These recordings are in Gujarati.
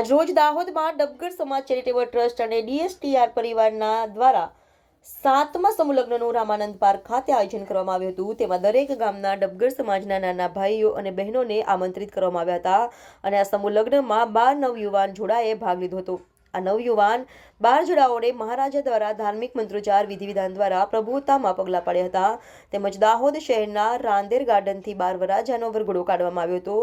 આજ રોજ દાહોદમાં ડબગર સમાજ ચેરિટેબલ ટ્રસ્ટ અને ડીએસટીઆર પરિવારના દ્વારા સાતમા સમુલગ્નનું રામાનંદ પાર્ક ખાતે આયોજન કરવામાં આવ્યું હતું. તેમાં દરેક ગામના ડબગર સમાજના નાના ભાઈઓ અને બહેનોને આમંત્રિત કરવામાં આવ્યા હતા અને આ સમૂહ લગ્નમાં બાર નવયુવાન જોડાએ ભાગ લીધો હતો. આ નવયુવાન બાર જોડાઓને મહારાજા દ્વારા ધાર્મિક મંત્રોચ્ચાર વિધિ વિધાન દ્વારા પ્રભુતામાં પગલાં પાડ્યા હતા. તેમજ દાહોદ શહેરના રાંદેર ગાર્ડનથી બાર વરાજાનો વરઘોડો કાઢવામાં આવ્યો હતો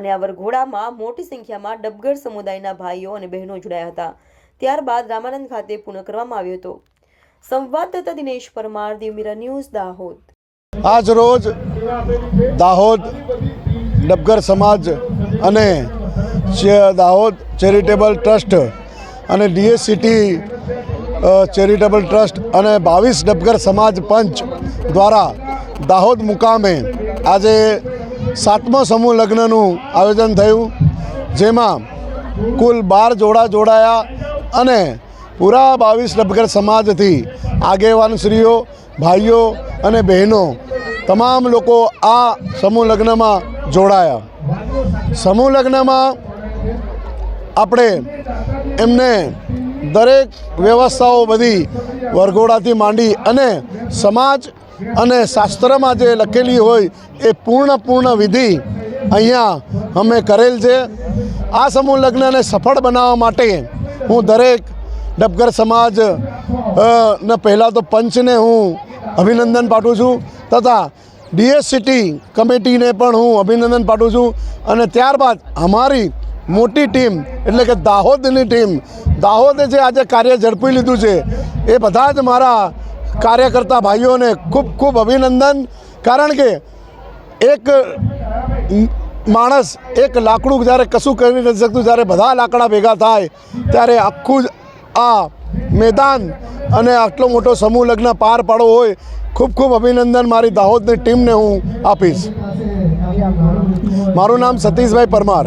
અને આ વરઘોડામાં મોટી સંખ્યામાં ડબગર સમુદાયના ભાઈઓ અને બહેનો જોડાયા હતા. ત્યારબાદ રામાનંદ ખાતે પૂર્ણ કરવામાં આવ્યો હતો. સંવાદદાતા દિનેશ પરમાર, દિવમીરા ન્યૂઝ, દાહોદ. આજ રોજ દાહોદ ડબગર સમાજ અને દાહોદ ચેરિટેબલ ટ્રસ્ટ અને ડીએસસીટી ચેરિટેબલ ટ્રસ્ટ અને બાવીસ ડબગર સમાજ પંચ દ્વારા દાહોદ મુકામે આજે સાતમો સમૂહ લગ્નનું આયોજન થયું. જેમાં કુલ બાર જોડા જોડાયા અને પૂરા બાવીસ ડબગર સમાજથી આગેવાનશ્રીઓ, ભાઈઓ અને બહેનો તમામ લોકો આ સમૂહ લગ્નમાં જોડાયા. સમૂહ લગ્નમાં આપણે એમને દરેક વ્યવસ્થાઓ બધી વરઘોડાથી માંડી અને સમાજ અને શાસ્ત્રમાં જે લખેલી હોય એ પૂર્ણ પૂર્ણ વિધિ અહીંયા અમે કરેલ છે. આ સમૂહ લગ્નને સફળ બનાવવા માટે હું દરેક ડબગર સમાજ ને પહેલાં તો પંચને હું અભિનંદન પાઠવું છું તથા ડીએસસીટી કમિટીને પણ હું અભિનંદન પાઠવું છું અને ત્યારબાદ અમારી મોટી ટીમ, એટલે કે દાહોદની ટીમ. દાહોદે જે આજે કાર્ય ઝડપી લીધું છે, એ બધા જ મારા કાર્યકર્તા ભાઈઓને ખૂબ ખૂબ અભિનંદન. કારણ કે એક માણસ એક લાકડું જ્યારે કશું કરી નથી શકતું, જ્યારે બધા લાકડા ભેગા થાય, ત્યારે આખું જ આ મેદાન અને આટલો મોટો સમૂહ લગ્ન પાર પાડવો હોય, ખૂબ ખૂબ અભિનંદન મારી દાહોદની ટીમને હું આપીશ. મારું નામ સતીશભાઈ પરમાર.